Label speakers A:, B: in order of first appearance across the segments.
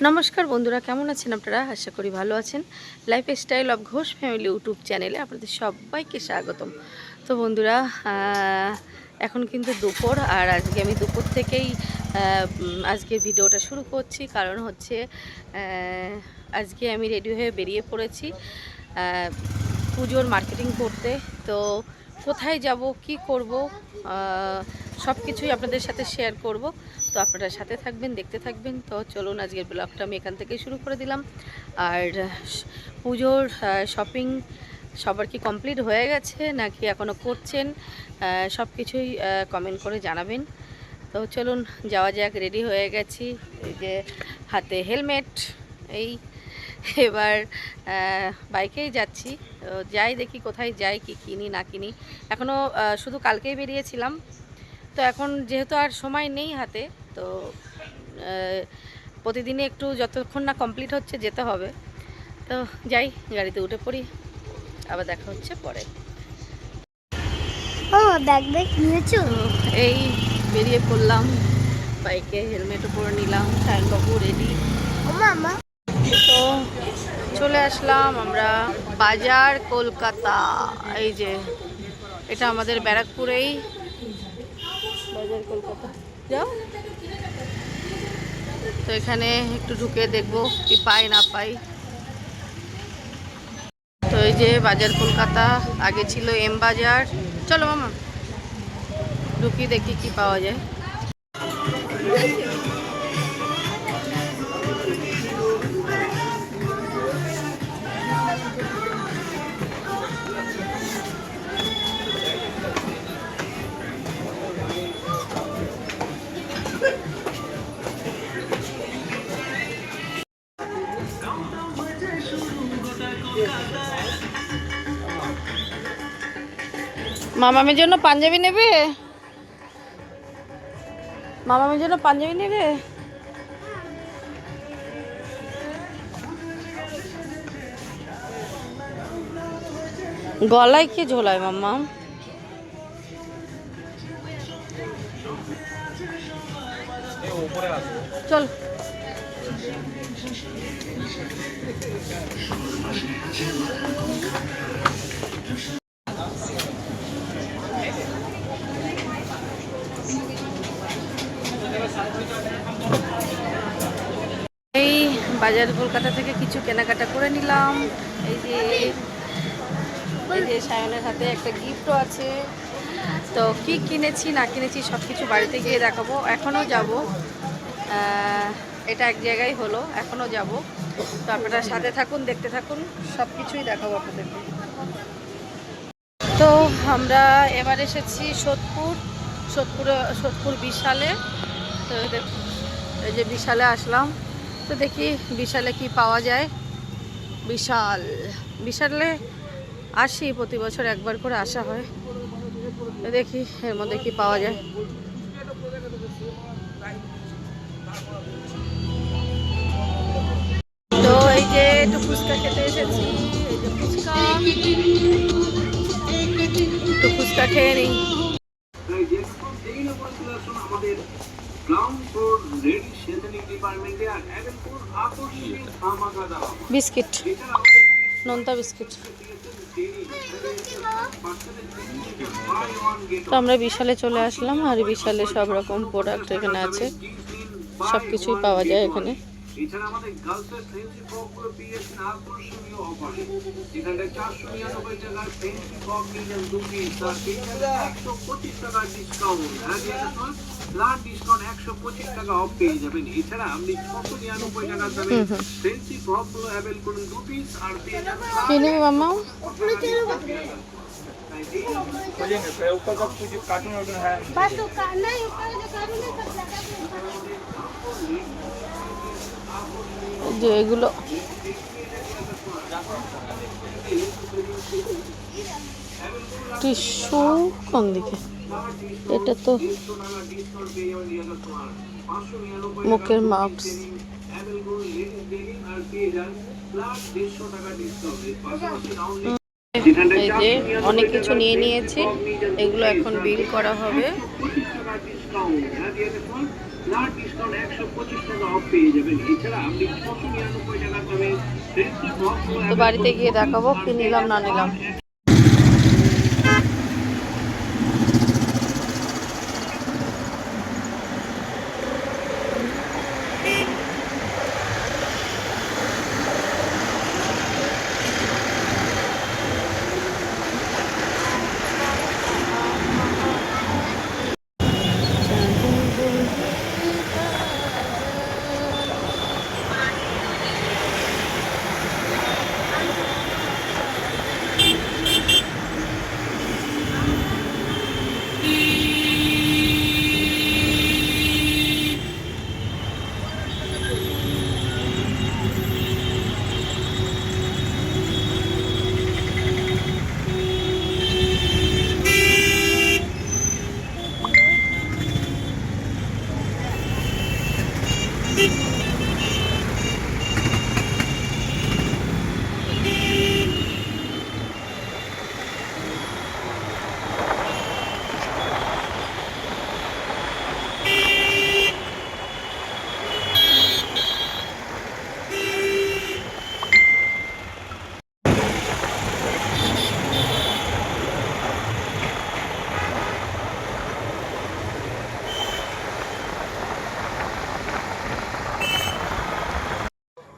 A: নমস্কার বন্ধুরা, কেমন আছেন আপনারা? আশা করি ভালো আছেন। Lifestyle of Ghosh family YouTube চ্যানেলে আপনাদের সবাইকে স্বাগতম। তো বন্ধুরা এখন কিন্তু দুপুর, আর আজকে আমি দুপুর থেকেই আজকে ভিডিওটা শুরু করছি। কারণ হচ্ছে আজকে আমি রেডি হয়ে বেরিয়ে পড়েছি পুজোর মার্কেটিং করতে। তো কোথায় যাব, কি করব সব কিছুই আপনাদের সাথে শেয়ার করব। তো আপনারা সাথে থাকবেন, দেখতে থাকবেন। তো চলুন আজকের ব্লগটা আমি এখান থেকেই শুরু করে দিলাম। আর পুজোর শপিং সবার কি কমপ্লিট হয়ে গেছে নাকি এখনও করছেন সব কিছুই কমেন্ট করে জানাবেন। তো চলুন যাওয়া যাক রেডি হয়ে গেছি। এই যে হাতে হেলমেট এই এবার বাইকেই যাচ্ছি। যাই দেখি কোথায় যাই, কি কিনি, না কিনি। এখনও শুধু কালকেই বেরিয়েছিলাম। তো এখন যেহেতু আর সময় নেই হাতে তো প্রতিদিনই একটু যতক্ষণ না কমপ্লিট হচ্ছে যেতে হবে। তো যাই গাড়িতে উঠে পড়ি। আবার দেখা হচ্ছে পরে।
B: ও ব্যাগ ব্যাগ নিয়েছো?
A: তো এই বেরিয়ে পড়লাম। বাইকে হেলমেটও পরে নিলাম সায়নবাবু রেডি
B: মামা।
A: তো চলে আসলাম আমরা বাজার কলকাতা। এই যে এটা আমাদের ব্যারাকপুরেই। বাজার কলকাতা। যাও। তো এখানে একটু ঢুকে দেখব কি পাই না পাই। তো এই যে বাজার কলকাতা, আগে ছিল এম বাজার। চলো মামা, ঢুকি দেখি কি পাওয়া যায়। মামামের জন্য পাঞ্জাবি নেবে? মামামের জন্য পাঞ্জাবি নেবে? গলায় কি ঝোলায় মাম্মা? চল। এই বাজার কলকাতা থেকে কিছু কেনাকাটা করে নিলাম। এই যে এই যে সায়নের হাতে একটা গিফটও আছে। তো কি কিনেছি, না কিনেছি সব কিছু বাড়িতে গিয়ে দেখাবো। এখনও যাব। এটা এক জায়গায় হলো, এখনও যাব। তো আপনারা সাথে থাকুন, দেখতে থাকুন সব কিছুই দেখাবো আপনাদেরকে। তো আমরা এবার এসেছি সোদপুর, সোদপুরে, সোদপুর বিশালে। তো এই যে বিশালে আসলাম। তো দেখি বিশালে কি পাওয়া যায়। বিশাল। বিশালে আসি, প্রতি বছর একবার করে আসা হয়। দেখি এর মধ্যে কি পাওয়া যায়। একটু ফুচকা খেতে এসেছি ফুচকা। একটু ফুচকা খেয়ে নিই।
C: আমাদের
A: বিস্কিট। নোনতা বিস্কিট। তো আমরা বিশালে চলে আসলাম আর বিশালে সব রকম প্রোডাক্ট এখানে আছে। সব কিছুই পাওয়া যায় এখানে।
C: এছাড়া আমাদের গার্লসের ফ্রেন্সি ফ্রকগুলো পেয়েছেন আকর্ষণীয় অফারে এখানটায় চারশো নিরানব্বই টাকার ফ্রেন্সি ফ্রক নিলেন দু পিস তার পেয়ে যাবেন একশো পঁচিশ টাকার ডিসকাউন্ট হ্যাঁ ফ্ল্যাট ডিসকাউন্ট একশো পঁচিশ টাকা অফ পেয়ে যাবেন এছাড়া আপনি ছশো নিরানব্বই টাকার দামে ফ্রেন্সি ফ্রকগুলো অ্যাভেল করুন দু পিস আর পেয়ে যাবেন
A: কি নেবে মামা
B: बस तो का नहीं ऊपर जो करूँ नहीं सब लगा
A: এই যে এগুলো টিস্যু কোন দিকে? এটা তো মুখের মাস্ক এই যে অনেক কিছু নিয়ে নিয়েছি, এগুলো এখন বিল করা হবে। তো বাড়িতে গিয়ে দেখাবো কি নিলাম না নিলাম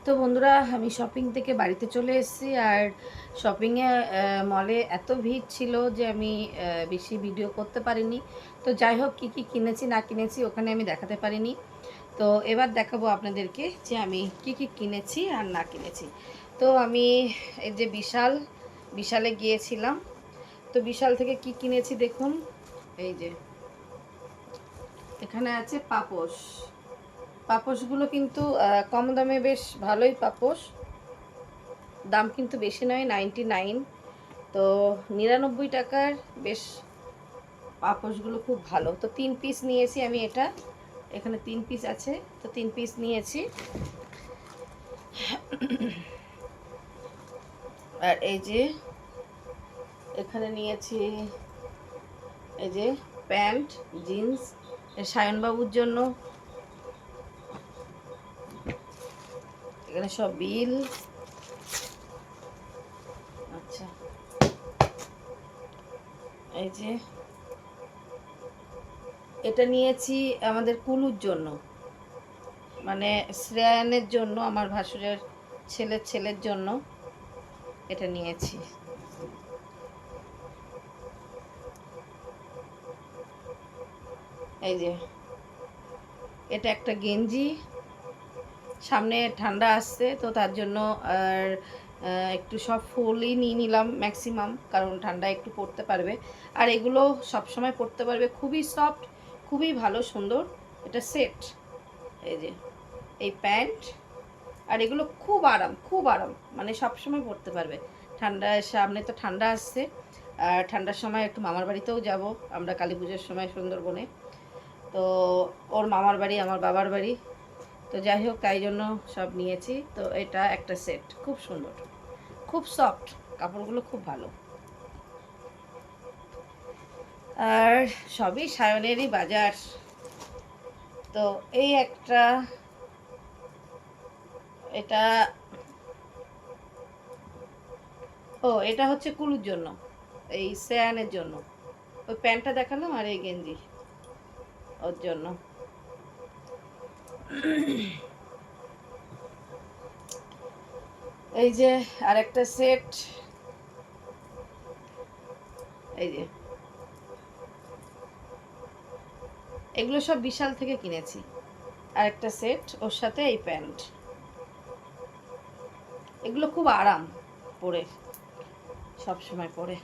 A: তো বন্ধুরা, আমি শপিং থেকে বাড়িতে চলে এসেছি আর শপিংয়ে মলে এত ভিড় ছিল যে আমি বেশি ভিডিও করতে পারিনি। তো যাই হোক, কী কী কিনেছি, না কিনেছি, ওখানে আমি দেখাতে পারিনি। তো এবার দেখাবো আপনাদেরকে যে আমি কি কি কিনেছি আর না কিনেছি। তো আমি এই যে বিশাল, বিশালে গিয়েছিলাম। তো বিশাল থেকে কি কিনেছি দেখুন। এই যে, এখানে আছে পাপোশ। পাপোশগুলো কিন্তু কম দামে বেশ ভালোই পাপোশ। দাম কিন্তু বেশি নয় নাইনটি নাইন তো নিরানব্বই টাকার বেশ পাপোশগুলো খুব ভালো। তো তিন পিস নিয়েছি আমি এটা। এখানে তিন পিস আছে। তো তিন পিস নিয়েছি। আর এই যে, এখানে নিয়েছি এই যে প্যান্ট, জিন্স। সায়নবাবুর জন্য এখানে সব বিল। আচ্ছা। এই যে, এটা নিয়েছি আমাদের কুলুর জন্য। মানে শ্রেয়ানের জন্য, আমার ভাসুরের ছেলের ছেলের জন্য এটা নিয়েছি। এই যে, এটা একটা গেঞ্জি। সামনে ঠান্ডা আসছে, তো তার জন্য আর একটু সব ফুলই নিয়ে নিলাম ম্যাক্সিমাম কারণ ঠান্ডা একটু পড়তে পারবে। আর এগুলো সব সময় পড়তে পারবে, খুবই সফট খুবই ভালো, সুন্দর। এটা সেট এই যে, এই প্যান্ট। আর এগুলো খুব আরাম খুব আরাম মানে সব সময় পড়তে পারবে। ঠান্ডা, সামনে তো ঠান্ডা আসছে। আর ঠান্ডার সময় একটু মামার বাড়িতেও যাব, আমরা কালী পুজোর সময় সুন্দরবনে। তো ওর মামার বাড়ি, আমার বাবার বাড়ি তো যাই হোক, তাই জন্য সব নিয়েছি। তো এটা একটা সেট খুব সুন্দর। খুব সফট কাপড়গুলো খুব ভালো। আর সবই সায়নেরই বাজার। তো এই একটা, এটা, ও, এটা হচ্ছে কুলুর জন্য, এই সেয়ানের জন্য। ওই প্যান্টটা দেখালাম আর এই গেঞ্জি, ওর জন্য। এই যে আরেকটা সেট। এই যে। এগুলো সব বিশাল থেকে কিনেছি। আরেকটা সেট, ওর সাথে এই প্যান্ট। এগুলো খুব আরাম পরে সব সময় পরে।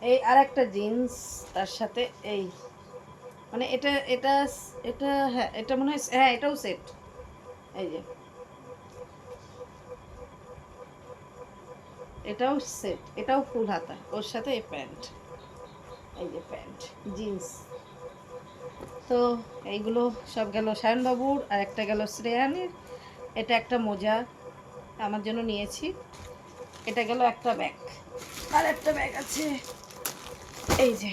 A: এই আরেকটা জিন্স, তার সাথে এই মানে এটা এটা এটা হ্যাঁ এটা মনে হয় হ্যাঁ এটাও সেট এই যে। এটাও সেট এটাও ফুল হাতা, ওর সাথে এই প্যান্ট। এই যে প্যান্ট, জিন্স। তো এইগুলো সব গেল সায়নবাবুর, আর একটা গেল শ্রেয়ানের। এটা একটা মোজা আমার জন্য নিয়েছি। এটা গেল একটা ব্যাগ। আর একটা ব্যাগ আছে। এই যে।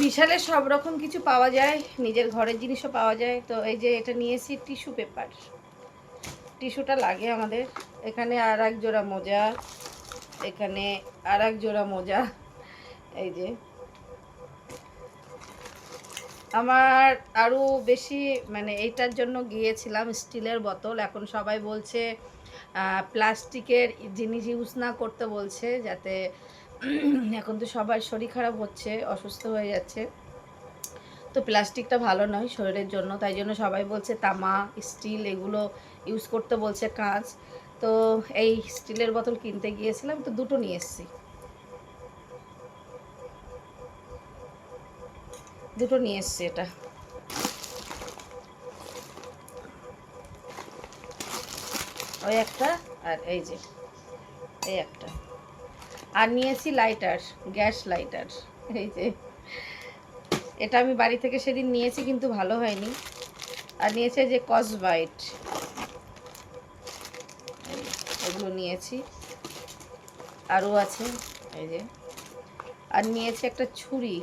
A: বিশালে সব রকম কিছু পাওয়া যায়, নিজের ঘরের জিনিসও পাওয়া যায়। তো এই যে এটা নিয়েছি টিস্যু পেপার। টিস্যুটা লাগে আমাদের। এখানে আর এক জোড়া মোজা, এখানে আর এক জোড়া মোজা, এই যে। আমার আরও বেশি মানে এইটার জন্য গিয়েছিলাম স্টিলের বোতল। এখন সবাই বলছে প্লাস্টিকের জিনিস ইউজ না করতে বলছে, যাতে এখন তো সবার শরীর খারাপ হচ্ছে, অসুস্থ হয়ে যাচ্ছে। তো প্লাস্টিকটা ভালো নয় শরীরের জন্য, তাই জন্য সবাই বলছে তামা, স্টিল এগুলো ইউজ করতে বলছে কাঁচ তো এই স্টিলের বোতল কিনতে গিয়েছিলাম, তো দুটো নিয়ে এসেছি। দুটো নিয়ে এসছি এটা। ওই একটা আর এই যে, এই একটা। আর নিয়েছি লাইটার গ্যাস লাইটার এই যে, এটা আমি বাড়ি থেকে সেদিন নিয়েছি, কিন্তু ভালো হয়নি। আর নিয়েছে যে কসবাইট এগুলো নিয়েছি। আরও আছে, এই যে। আর নিয়েছে একটা ছুরি।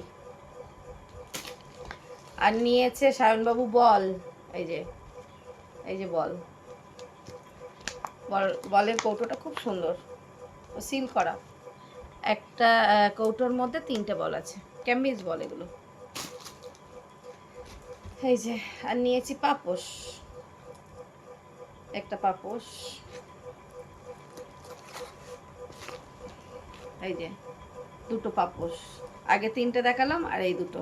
A: আর নিয়েছে সায়নবাবু বল, এই যে এই যে বল। বল, বলের কৌটোটা খুব সুন্দর। সিল করা। একটা কৌটোর মধ্যে তিনটে বল আছে। ক্যাম্বিজ বল এগুলো। এই যে, আর নিয়েছি পাপোশ। একটা পাপোশ। এই যে, দুটো পাপোশ। আগে তিনটে দেখালাম, আর এই দুটো।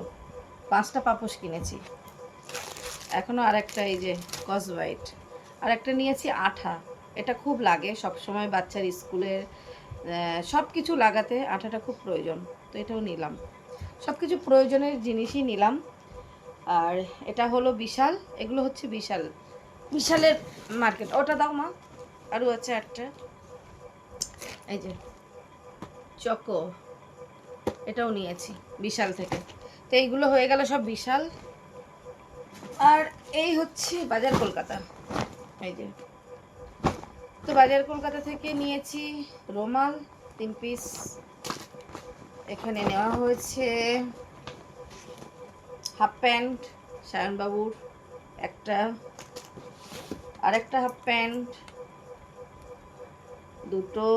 A: পাঁচটা পাপোশ কিনেছি। এখনও আর একটা এই যে কসবাইট আর একটা নিয়েছি আঠা। এটা খুব লাগে সব সময় বাচ্চার স্কুলের সব কিছু লাগাতে আঠাটা খুব প্রয়োজন, তো এটাও নিলাম। সব কিছু প্রয়োজনের জিনিসই নিলাম। আর এটা হলো বিশাল, এগুলো হচ্ছে বিশাল। বিশালের মার্কেট, ওটা দাও মা। আরও আছে একটা। এই যে, চকো, এটাও নিয়েছি বিশাল থেকে। তো এইগুলো হয়ে গেল সব বিশাল। আর এই হচ্ছে বাজার কলকাতা। এই যে তো বাজার কলকাতা থেকে নিয়েছি রোমাল, তিন পিস এখানে নেওয়া হয়েছে হাফ প্যান্ট সায়নবাবুর একটা, আরেকটা হাফ প্যান্ট দুটো,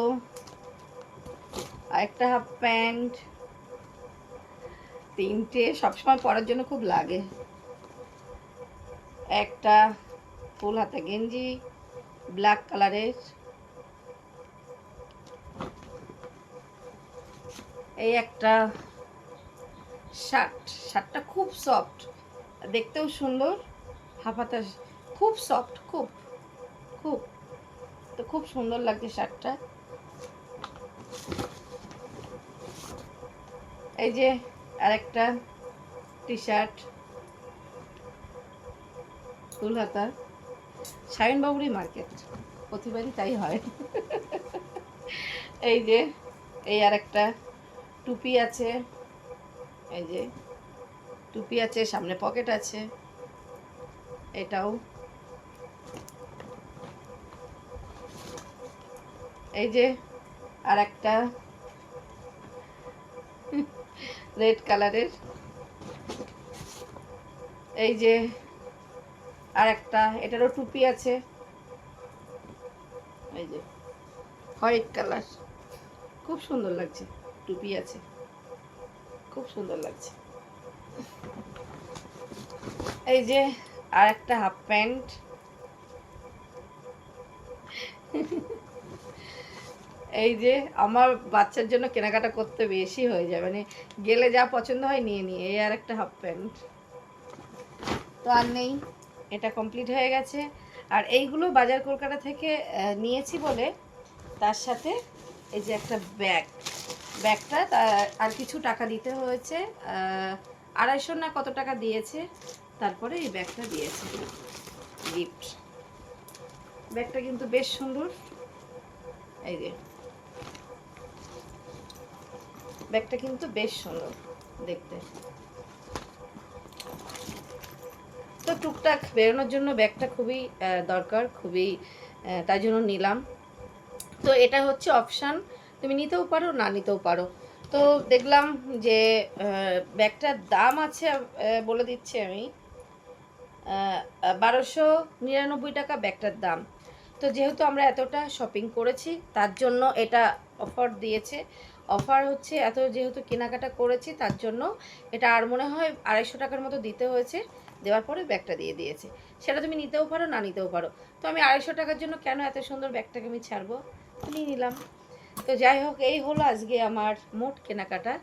A: আরেকটা হাফ প্যান্ট তিনটে, সবসময় পরার জন্য খুব লাগে। একটা ফুল হাতা গেঞ্জি ব্ল্যাক কালারের এই একটা শার্ট শার্টটা খুব সফট দেখতেও সুন্দর হাফাতা খুব সফট খুব খুব, তো খুব সুন্দর লাগছে শার্টটা এই যে আরেকটা টি শার্ট ফুল হাতা। সায়নবাবুরই মার্কেট। প্রতিবারই তাই হয়। এই যে, এই আর একটা টুপি আছে। এই যে, টুপি আছে, সামনে পকেট আছে। এটাও। এই যে আর একটা রেড কালারের। এই যে আর একটা, এটারও টুপি আছে। এই যে, হোয়াইট কালার। খুব সুন্দর লাগছে, টুপি আছে। খুব সুন্দর লাগছে। এই যে, আর একটা হাফ প্যান্ট। এই যে, আমার বাচ্চার জন্য কেনাকাটা করতে বেশি হয়ে যায়। মানে গেলে যা পছন্দ হয় নিয়ে নিয়ে এই আর একটা হাফ প্যান্ট। তো আর নেই। এটা কমপ্লিট হয়ে গেছে। আর এইগুলো বাজার কলকাতা থেকে নিয়েছি বলে তার সাথে এই যে একটা ব্যাগ। ব্যাগটা আর কিছু টাকা দিতে হয়েছে আড়াইশো না কত টাকা দিয়েছে, তারপরে এই ব্যাগটা দিয়েছে। গিফট ব্যাগটা কিন্তু বেশ সুন্দর। এই যে। ব্যাগটা কিন্তু বেশ সুন্দর দেখতে। তো টুকটাক বেরোনোর জন্য ব্যাগটা খুবই দরকার, খুবই তাই জন্য নিলাম। তো এটা হচ্ছে অপশান, তুমি নিতেও পারো, না নিতেও পারো। তো দেখলাম যে ব্যাগটার দাম আছে বলে দিচ্ছি আমি। বারোশো নিরানব্বই টাকা ব্যাগটার দাম। তো যেহেতু আমরা এতটা শপিং করেছি, তার জন্য এটা অফার দিয়েছে। অফার হচ্ছে এত যেহেতু কেনাকাটা করেছি, তার জন্য এটা আর মনে হয় আড়াইশো টাকার মতো দিতে হয়েছে। দেওয়ার পরে ব্যাগটা দিয়ে দিয়েছে। সেটা তুমি নিতেও পারো, না নিতেও পারো। তো আমি আড়াইশো টাকার জন্য কেন এত সুন্দর ব্যাগটাকে আমি ছাড়বো? নিয়ে নিলাম। তো যাই হোক, এই হলো আজকে আমার মোট কেনাকাটা।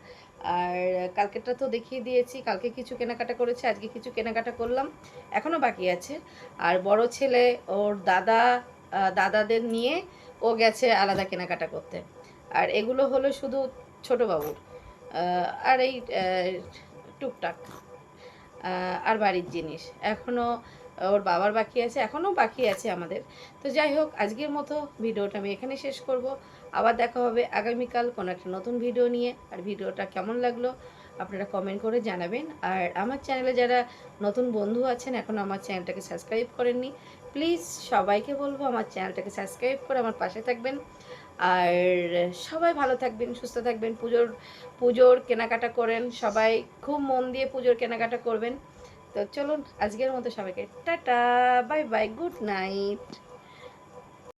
A: আর কালকেরটা তো দেখিয়ে দিয়েছি, কালকে কিছু কেনাকাটা করেছে, আজকে কিছু কেনাকাটা করলাম এখনও বাকি আছে। আর বড় ছেলে, ওর দাদা দাদাদের নিয়ে ও গেছে আলাদা কেনাকাটা করতে। আর এগুলো হলো শুধু ছোট বাবুর আর এই টুকটাক। আর বাড়ির জিনিস। এখনও ওর বাবার বাকি আছে, এখনও বাকি আছে আমাদের। তো যাই হোক, আজকের মতো ভিডিওটা আমি এখানে শেষ করব। আবার দেখা হবে আগামীকাল কোনো একটা নতুন ভিডিও নিয়ে। আর ভিডিওটা কেমন লাগল আপনারা কমেন্ট করে জানাবেন। আর আমার চ্যানেলে যারা নতুন বন্ধু আছেন, এখনও আমার চ্যানেলটাকে সাবস্ক্রাইব করেননি প্লিজ সবাইকে বলব আমার চ্যানেলটাকে সাবস্ক্রাইব করে আমার পাশে থাকবেন। আর সবাই ভালো থাকবেন, সুস্থ থাকবেন। পুজোর পুজোর কেনাকাটা করেন, সবাই খুব মন দিয়ে পুজোর কেনাকাটা করবেন। তো চলুন আজকের মতো সবাইকে tata, bye bye, good night.